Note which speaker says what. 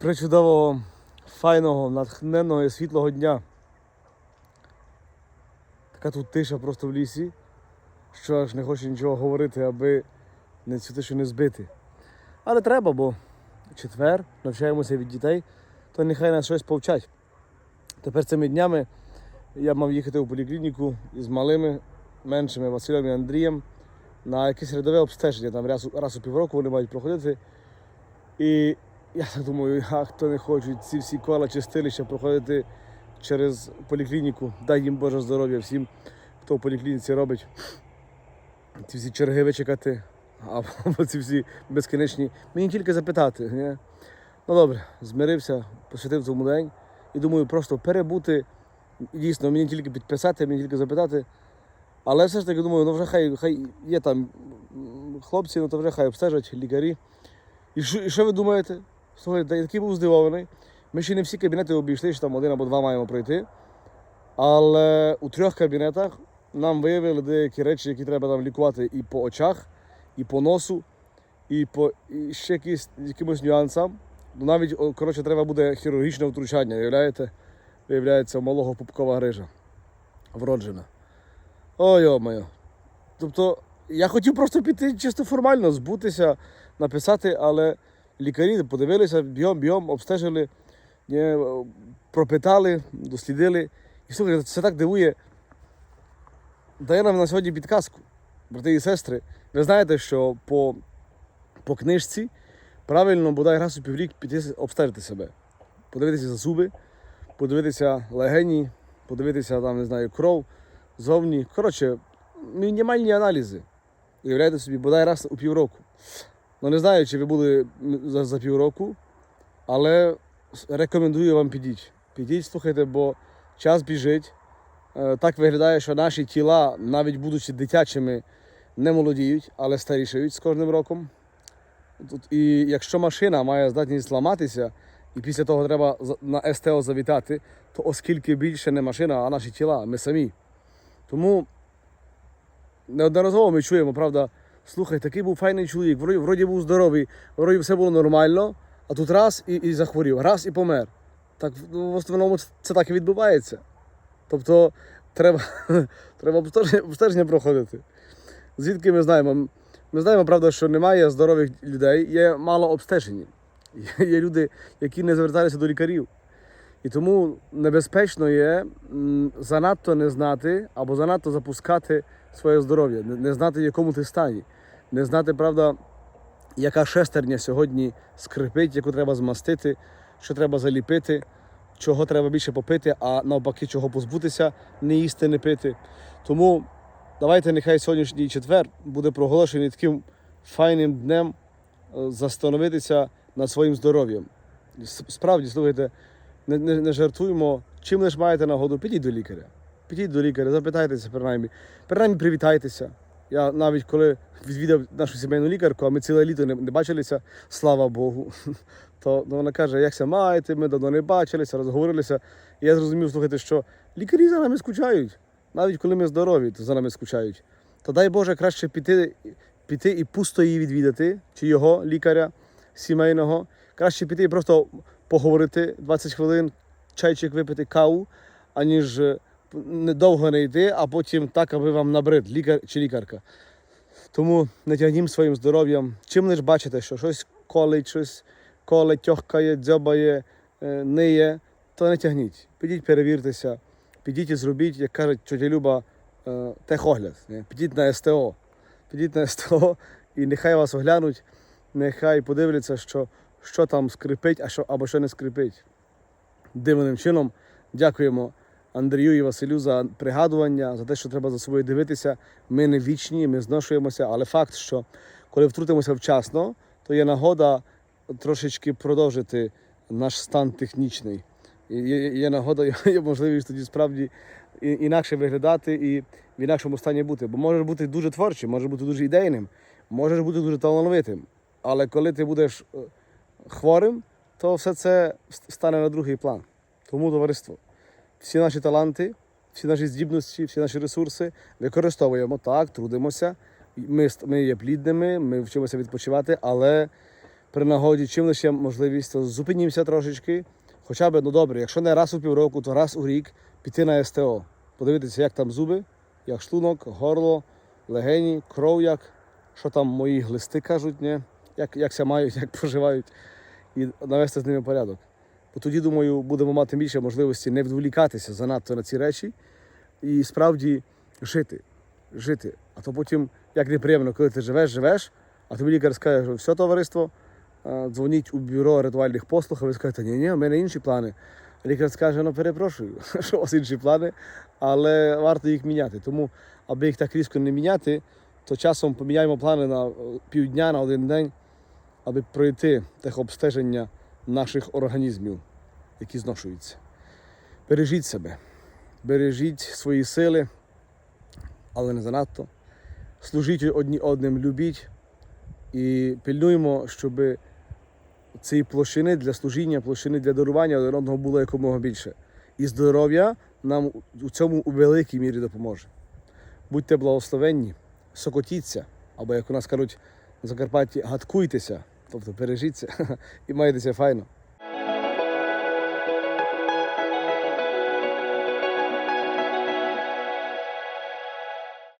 Speaker 1: причудового, файного, натхненного і світлого дня. Така тут тиша просто в лісі, що аж не хочу нічого говорити, аби не цю тишу не збити. Але треба, бо четвер, навчаємося від дітей, то нехай нас щось повчать. Тепер цими днями я мав їхати у поліклініку із малими, меншими Василем і Андрієм на якесь рядове обстеження. Там раз, раз у півроку вони мають проходити. І я так думаю, а хто не хочуть ці всі кола чистилища проходити через поліклініку. Дай їм Боже здоров'я всім, хто в поліклініці робить. Ці всі черги вичекати, або ці всі безкінечні. Мені тільки запитати. Ні? Ну добре, змирився, посвятив цьому день і думаю, просто перебути. Дійсно, мені тільки підписати, мені тільки запитати. Але все ж таки думаю, ну вже хай, хай є там хлопці, ну то вже хай обстежать лікарі. І що, і що ви думаєте? Слухайте, я такий був здивований. Ми ще не всі кабінети обійшли, що там один або два маємо пройти. Але у трьох кабінетах нам виявили деякі речі, які треба там лікувати і по очах, і по носу, і по і ще якісь, якимось нюансам. Ну, навіть, коротше, треба буде хірургічне втручання, уявляєте? Виявляється, малого пупкова грижа. Вроджена. Ой, йо-моє. Тобто, я хотів просто піти чисто формально, збутися, написати, але лікарі подивилися, бігом-бігом, обстежили, е, пропитали, дослідили. І слухайте, це так дивує. Дає нам на сьогодні підказку, брати і сестри. Ви знаєте, що по, по книжці правильно бодай раз у піврік піти обстежити себе. Подивитися за зуби, подивитися легені, подивитися там, не знаю, кров зовні. Коротше, мінімальні аналізи. Уявляєте собі, бодай раз у півроку. Ну не знаю, чи ви були за, за півроку, але рекомендую вам підіть. Підіть, слухайте, бо час біжить. Е, Так виглядає, що наші тіла, навіть будучи дитячими, не молодіють, але старішають з кожним роком. І якщо машина має здатність зламатися, і після того треба на СТО завітати, то оскільки більше не машина, а наші тіла, ми самі. Тому неодноразово ми чуємо, правда, слухай, такий був файний чоловік, вроді, був здоровий, вроді все було нормально, а тут раз і, і захворів, раз і помер. Так ну, в основному це так і відбувається. Тобто треба, треба обстеження, проходити. Звідки ми знаємо? Ми знаємо, правда, що немає здорових людей, є мало обстежені. Є, люди, які не зверталися до лікарів. І тому небезпечно є занадто не знати або занадто запускати своє здоров'я, не, знати, в якому ти стані, не знати, правда, яка шестерня сьогодні скрипить, яку треба змастити, що треба заліпити, чого треба більше попити, а навпаки, чого позбутися, не їсти, не пити. Тому давайте нехай сьогоднішній четвер буде проголошений таким файним днем е, застановитися над своїм здоров'ям. Справді, слухайте, не, не, не жартуємо, чим лише маєте нагоду, підіть до лікаря. Підіть до лікаря, запитайтеся принаймні. Принаймні привітайтеся. Я навіть коли відвідав нашу сімейну лікарку, а ми ціле літо не, не бачилися, слава Богу. То ну, вона каже, як ся маєте, ми давно не бачилися, розговорилися. І я зрозумів, слухайте, що лікарі за нами скучають. Навіть коли ми здорові, то за нами скучають. То дай Боже краще піти, піти і пусто її відвідати, чи його лікаря сімейного. Краще піти і просто поговорити 20 хвилин, чайчик випити каву, аніж е, недовго не йти, а потім так, аби вам набрид лікар чи лікарка. Тому не тягнім своїм здоров'ям. Чим лиш бачите, що щось колить, щось колить, тьохкає, дзьобає, е, ниє, то не тягніть. Підіть перевіртеся, підіть і зробіть, як каже тетя Люба, е, техогляд. Підіть на СТО. Підіть на СТО і нехай вас оглянуть, нехай подивляться, що, що там скрипить, а що, або що не скрипить. Дивним чином дякуємо Андрію і Василю за пригадування, за те, що треба за собою дивитися. Ми не вічні, ми зношуємося, але факт, що коли втрутимося вчасно, то є нагода трошечки продовжити наш стан технічний. І Є, нагода, є можливість тоді справді інакше виглядати і в інакшому стані бути. Бо можеш бути дуже творчим, можеш бути дуже ідейним, можеш бути дуже талановитим. Але коли ти будеш е, хворим, то все це стане на другий план. Тому товариство, всі наші таланти, всі наші здібності, всі наші ресурси використовуємо так, трудимося. Ми, ми є плідними, ми вчимося відпочивати, але при нагоді, чим лише можливість, то зупинімося трошечки. Хоча б, ну добре, якщо не раз у півроку, то раз у рік піти на СТО, подивитися, як там зуби, як шлунок, горло, легені, кров, як, що там мої глисти кажуть, ні? Як, як ся мають, як поживають, і навести з ними порядок. Бо тоді, думаю, будемо мати більше можливості не відволікатися занадто на ці речі і справді жити. Жити. А то потім, як неприємно, коли ти живеш, живеш, а тобі лікар скаже, що все товариство, дзвоніть у бюро ритуальних послуг, а ви скажете, ні, ні, у мене інші плани. Лікар скаже, ну перепрошую, що у вас інші плани, але варто їх міняти. Тому, аби їх так різко не міняти, то часом поміняємо плани на е, півдня, на один день, аби пройти техобстеження наших організмів, які зношуються. Бережіть себе, бережіть свої сили, але не занадто. Служіть одні одним, любіть і пильнуємо, щоб цієї площини для служіння, площини для дарування один одного було якомога більше. І здоров'я нам у цьому у великій мірі допоможе. Будьте благословенні, сокотіться, або як у нас кажуть на Закарпатті, гадкуйтеся, тобто бережіться і майтеся файно.